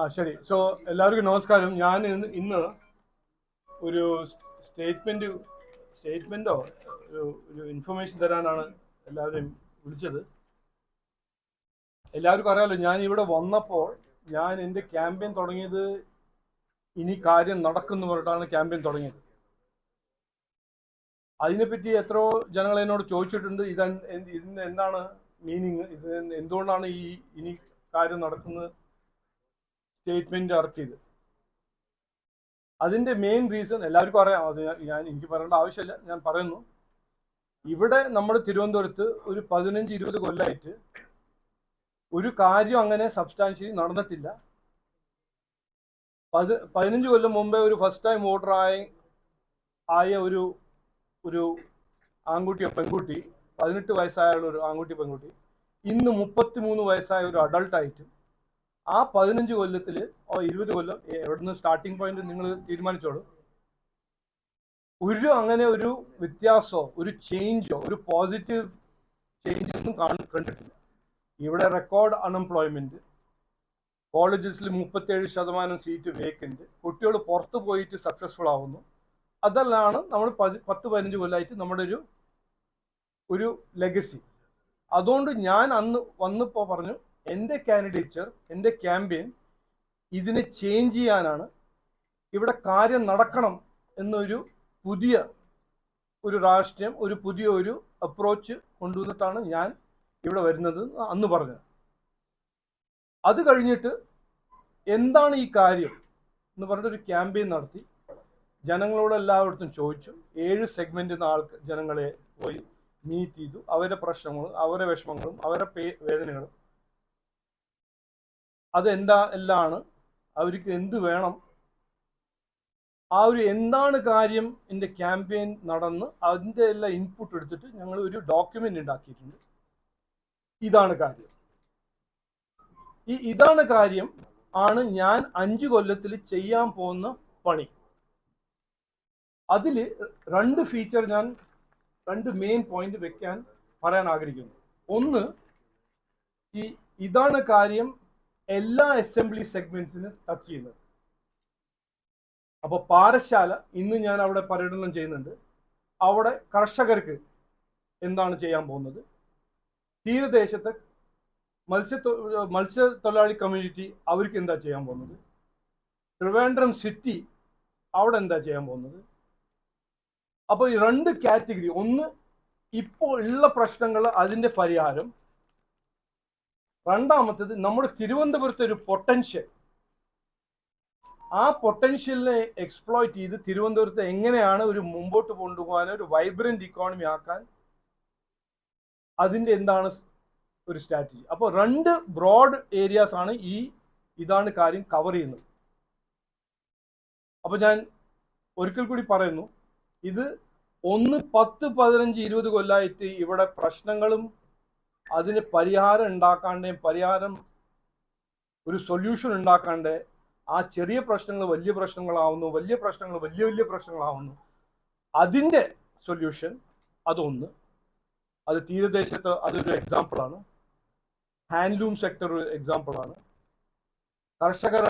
ആ ശരി. സോ എല്ലാവർക്കും നമസ്കാരം. ഞാൻ ഇന്ന് ഒരു സ്റ്റേറ്റ്മെന്റ് സ്റ്റേറ്റ്മെന്റോ ഒരു ഒരു ഇൻഫർമേഷൻ തരാനാണ് എല്ലാവരെയും വിളിച്ചത്. എല്ലാവർക്കും അറിയാലോ ഞാൻ ഇവിടെ വന്നപ്പോൾ ഞാൻ എന്റെ ക്യാമ്പയിൻ തുടങ്ങിയത് ഇനി കാര്യം നടക്കുന്നു പറഞ്ഞിട്ടാണ് ക്യാമ്പയിൻ തുടങ്ങിയത്. അതിനെപ്പറ്റി എത്രയോ ജനങ്ങൾ എന്നോട് ചോദിച്ചിട്ടുണ്ട് ഇത് ഇതിന് എന്താണ് മീനിങ് ഇത് എന്തുകൊണ്ടാണ് ഈ ഇനി കാര്യം നടക്കുന്നത് സ്റ്റേറ്റ്മെന്റ് ഇറക്കിയത് അതിന്റെ മെയിൻ റീസൺ എല്ലാവർക്കും അറിയാം. അത് ഞാൻ- എനിക്ക് പറയേണ്ട ആവശ്യമില്ല. ഞാൻ പറയുന്നു. ഇവിടെ നമ്മൾ തിരുവനന്തപുരത്ത് ഒരു പതിനഞ്ച് ഇരുപത് കൊല്ലമായിട്ട് ഒരു കാര്യം അങ്ങനെ സബ്സ്റ്റാൻഷ്യലി നടന്നിട്ടില്ല. പത് പതിനഞ്ച് കൊല്ലം മുമ്പേ ഒരു ഫസ്റ്റ് ടൈം വോട്ടർ ആയ ആയ ഒരു ഒരു ആൺകുട്ടിയോ പെൺകുട്ടി പതിനെട്ട് വയസ്സായ ഒരു ആൺകുട്ടി പെൺകുട്ടി ഇന്ന് മുപ്പത്തി മൂന്ന് വയസ്സായ ഒരു അഡൾട്ടായിട്ട് ആ പതിനഞ്ച് കൊല്ലത്തിൽ ഓ ഇരുപത് കൊല്ലം എവിടുന്ന് സ്റ്റാർട്ടിംഗ് പോയിന്റ് നിങ്ങൾ തീരുമാനിച്ചോളൂ. ഒരു അങ്ങനെ ഒരു വ്യത്യാസമോ ഒരു ചേഞ്ചോ ഒരു പോസിറ്റീവ് ചേഞ്ചൊന്നും കാണ- കണ്ടിട്ടില്ല. ഇവിടെ റെക്കോർഡ് അൺഎംപ്ലോയ്മെന്റ് കോളേജസിൽ മുപ്പത്തേഴ് ശതമാനം സീറ്റ് വേക്കന്റ് കുട്ടികൾ പുറത്തു പോയിട്ട് സക്സസ്ഫുൾ ആവുന്നു. അതെല്ലാം നമ്മൾ പതി പത്ത് പതിനഞ്ച് കൊല്ലമായിട്ട് നമ്മുടെ ഒരു ഒരു ലെഗസി അതുകൊണ്ട് ഞാൻ അന്ന് വന്നപ്പോൾ പറഞ്ഞു എന്റെ കാൻഡിഡേച്ചർ എന്റെ ക്യാമ്പയിൻ ഇതിനെ ചേഞ്ച് ചെയ്യാനാണ് ഇവിടെ കാര്യം നടക്കണം എന്നൊരു പുതിയ ഒരു രാഷ്ട്രീയം ഒരു പുതിയ ഒരു അപ്രോച്ച് കൊണ്ടുവന്നിട്ടാണ് ഞാൻ ഇവിടെ വരുന്നത് അന്ന് പറഞ്ഞത്. അത് കഴിഞ്ഞിട്ട് എന്താണ് ഈ കാര്യം എന്ന് പറഞ്ഞിട്ട് ഒരു ക്യാമ്പയിൻ നടത്തി. ജനങ്ങളോട് എല്ലായിടത്തും ചോദിച്ചു. ഏഴ് സെഗ്മെന്റിൽ നിന്ന് ആൾക്ക് ജനങ്ങളെ പോയി മീറ്റ് ചെയ്തു. അവരുടെ പ്രശ്നങ്ങളും അവരുടെ വിഷമങ്ങളും അവരുടെ വേദനകളും അതെന്താ എല്ലാമാണ് അവർക്ക് എന്ത് വേണം? ആ ഒരു എന്താണ് കാര്യം എന്റെ ക്യാമ്പയിൻ നടന്ന് അതിന്റെ എല്ലാം ഇൻപുട്ട് എടുത്തിട്ട് ഞങ്ങൾ ഒരു ഡോക്യുമെന്റ് ഉണ്ടാക്കിയിട്ടുണ്ട്. ഇതാണ് കാര്യം. ഈ ഇതാണ് കാര്യം ആണ് ഞാൻ അഞ്ചു കൊല്ലത്തിൽ ചെയ്യാൻ പോകുന്ന പണി. അതിൽ രണ്ട് ഫീച്ചർ ഞാൻ രണ്ട് മെയിൻ പോയിന്റ് വെക്കാൻ പറയാൻ ആഗ്രഹിക്കുന്നു. ഒന്ന് ഈ ഇതാണ് കാര്യം എല്ലാ അസംബ്ലി സെഗ്മെന്റ്സിനും ടച്ച് ചെയ്യുന്നത്. അപ്പൊ പാറശാല ഇന്ന് ഞാൻ അവിടെ പര്യടനം ചെയ്യുന്നുണ്ട്. അവിടെ കർഷകർക്ക് എന്താണ് ചെയ്യാൻ പോകുന്നത്? തീരദേശത്തെ മത്സ്യ മത്സ്യത്തൊഴിലാളി കമ്മ്യൂണിറ്റി അവർക്ക് എന്താ ചെയ്യാൻ പോകുന്നത്? ട്രിവാൻഡ്രം സിറ്റി അവിടെ എന്താ ചെയ്യാൻ പോകുന്നത്? അപ്പോൾ ഈ രണ്ട് കാറ്റഗറി ഒന്ന് ഇപ്പോൾ ഉള്ള പ്രശ്നങ്ങൾ അതിന്റെ പരിഹാരം രണ്ടാമത്തേത് നമ്മുടെ തിരുവനന്തപുരത്തെ ഒരു പൊട്ടൻഷ്യൽ ആ പൊട്ടൻഷ്യലിനെ എക്സ്പ്ലോയിറ്റ് ചെയ്ത് തിരുവനന്തപുരത്ത് എങ്ങനെയാണ് ഒരു മുമ്പോട്ട് കൊണ്ടുപോകാൻ ഒരു വൈബ്രന്റ് ഇക്കോണമി ആക്കാൻ അതിന്റെ എന്താണ് ഒരു സ്ട്രാറ്റജി അപ്പോൾ രണ്ട് ബ്രോഡ് ഏരിയാസ് ആണ് ഈ ഇതാണ് കാര്യം കവർ ചെയ്യുന്നത്. അപ്പോൾ ഞാൻ ഒരിക്കൽ കൂടി പറയുന്നു ഇത് ഒന്ന് പത്ത് പതിനഞ്ച് ഇരുപത് കൊല്ലമായിട്ട് ഇവിടെ പ്രശ്നങ്ങളും അതിന് പരിഹാരം ഉണ്ടാക്കാണ്ടേ പരിഹാരം ഒരു സൊല്യൂഷൻ ഉണ്ടാക്കാണ്ടേ ആ ചെറിയ പ്രശ്നങ്ങൾ വലിയ പ്രശ്നങ്ങളാവുന്നു വലിയ പ്രശ്നങ്ങൾ വലിയ വലിയ പ്രശ്നങ്ങളാവുന്നു. അതിന്റെ സൊല്യൂഷൻ അതൊന്ന്. അത് തീരദേശത്ത് അതൊരു എക്സാമ്പിളാണ് ഹാൻഡ്ലൂം സെക്ടർ ഒരു എക്സാമ്പിളാണ് കർഷകർ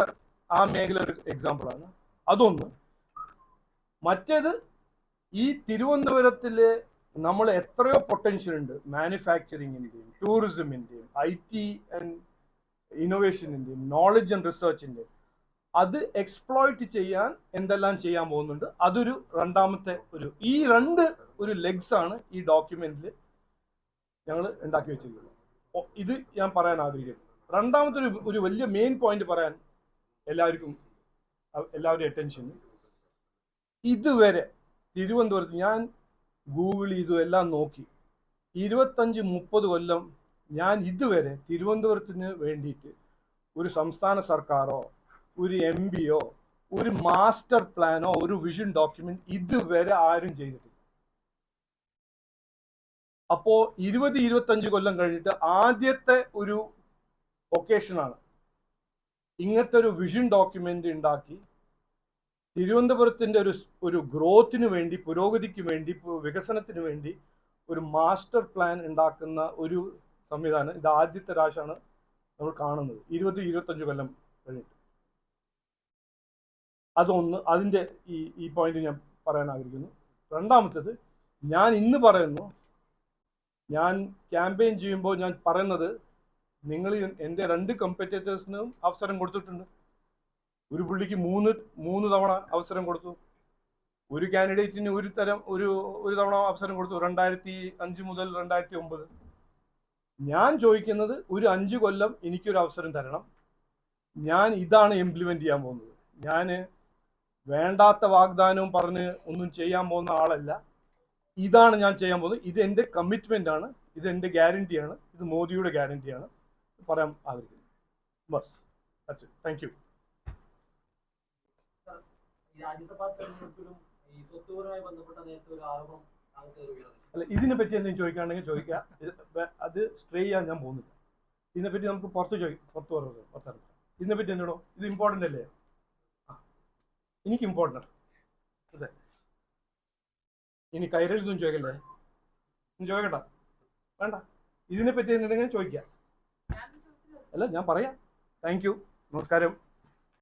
ആ മേഖല ഒരു എക്സാമ്പിളാണ് അതൊന്ന്. മറ്റേത് ഈ തിരുവനന്തപുരത്തിൽ നമ്മൾ എത്രയോ പൊട്ടൻഷ്യൽ ഉണ്ട് മാനുഫാക്ചറിങ്ങിന്റെയും ടൂറിസമിന്റെയും ഐ ടി ആൻഡ് ഇന്നോവേഷനിന്റെയും നോളജ് ആൻഡ് റിസർച്ചിന്റെയും അത് എക്സ്പ്ലോയിറ്റ് ചെയ്യാൻ എന്തെല്ലാം ചെയ്യാൻ പോകുന്നുണ്ട്? അതൊരു രണ്ടാമത്തെ ഒരു ഈ രണ്ട് ഒരു ലെഗ്സ് ആണ് ഈ ഡോക്യുമെന്റിൽ ഞങ്ങൾ ഉണ്ടാക്കി വെച്ചിരിക്കുന്നത്. ഇത് ഞാൻ പറയാൻ ആഗ്രഹിക്കുന്നു. രണ്ടാമത്തെ ഒരു ഒരു വലിയ മെയിൻ പോയിന്റ് പറയാൻ എല്ലാവർക്കും എല്ലാവരുടെയും അറ്റൻഷൻ ഇതുവരെ തിരുവനന്തപുരത്ത് ഞാൻ ഗൂഗിൾ ചെയ്തു എല്ലാം നോക്കി. ഇരുപത്തഞ്ച് മുപ്പത് കൊല്ലം ഞാൻ ഇതുവരെ തിരുവനന്തപുരത്തിന് വേണ്ടിയിട്ട് ഒരു സംസ്ഥാന സർക്കാരോ ഒരു എം പിയോ ഒരു മാസ്റ്റർ പ്ലാനോ ഒരു വിഷൻ ഡോക്യുമെന്റ് ഇതുവരെ ആരും ചെയ്തിട്ടില്ല. അപ്പോ ഇരുപത് ഇരുപത്തഞ്ച് കൊല്ലം കഴിഞ്ഞിട്ട് ആദ്യത്തെ ഒരു ഒക്കേഷനാണ് ഇങ്ങനത്തെ ഒരു വിഷൻ ഡോക്യുമെന്റ് ഉണ്ടാക്കി തിരുവനന്തപുരത്തിന്റെ ഒരു ഒരു ഗ്രോത്തിന് വേണ്ടി പുരോഗതിക്ക് വേണ്ടി വികസനത്തിന് വേണ്ടി ഒരു മാസ്റ്റർ പ്ലാൻ ഉണ്ടാക്കുന്ന ഒരു സംവിധാനം ഇത് ആദ്യത്തെ രാശാണ് നമ്മൾ കാണുന്നത്. ഇരുപത് ഇരുപത്തഞ്ച് കൊല്ലം കഴിഞ്ഞിട്ട്. അതൊന്ന് അതിന്റെ ഈ ഈ പോയിന്റ് ഞാൻ പറയാൻ ആഗ്രഹിക്കുന്നു. രണ്ടാമത്തേത് ഞാൻ ഇന്ന് പറയുന്നു ഞാൻ ക്യാമ്പയിൻ ചെയ്യുമ്പോൾ ഞാൻ പറയുന്നത് നിങ്ങൾ എന്റെ രണ്ട് കമ്പറ്റേറ്റേഴ്സിനും അവസരം കൊടുത്തിട്ടുണ്ട്. ഒരു പുള്ളിക്ക് മൂന്ന് മൂന്ന് തവണ അവസരം കൊടുത്തു. ഒരു കാൻഡിഡേറ്റിന് ഒരു തരം ഒരു ഒരു തവണ അവസരം കൊടുത്തു. രണ്ടായിരത്തി അഞ്ച് മുതൽ രണ്ടായിരത്തി ഒമ്പത്. ഞാൻ ചോദിക്കുന്നത് ഒരു അഞ്ച് കൊല്ലം എനിക്കൊരു അവസരം തരണം. ഞാൻ ഇതാണ് ഇംപ്ലിമെന്റ് ചെയ്യാൻ പോകുന്നത്. ഞാൻ വേണ്ടാത്ത വാഗ്ദാനവും പറഞ്ഞ് ഒന്നും ചെയ്യാൻ പോകുന്ന ആളല്ല. ഇതാണ് ഞാൻ ചെയ്യാൻ പോകുന്നത്. ഇത് എന്റെ കമ്മിറ്റ്മെന്റ് ആണ്. ഇത് എന്റെ ഗ്യാരണ്ടിയാണ് ഇത് മോദിയുടെ ഗ്യാരണ്ടിയാണ് പറയാൻ ആഗ്രഹിക്കുന്നു. ബസ് അച്ഛൻ താങ്ക് യു അല്ല ഇതിനെ പറ്റി എന്തെങ്കിലും ചോദിക്കുകയാണെങ്കിൽ ചോദിക്കാം അത് സ്ട്രേ ചെയ്യാൻ ഞാൻ പോകുന്നില്ല. ഇതിനെപ്പറ്റി നമുക്ക് പുറത്ത് ചോദിക്കാം പുറത്ത് പറയുന്നത് പുറത്തിറങ്ങാം ഇതിനെപ്പറ്റി എന്നോടോ ഇത് ഇമ്പോർട്ടന്റ് അല്ലേ? എനിക്ക് ഇമ്പോർട്ടന്റ് അതെ. ഇനി കൈരളിതൊന്നും ചോദിക്കല്ലേ? ചോദിക്കണ്ട. വേണ്ട. ഇതിനെപ്പറ്റി എന്തെങ്കിലും ചോദിക്കാം അല്ല ഞാൻ പറയാം. താങ്ക് യു നമസ്കാരം.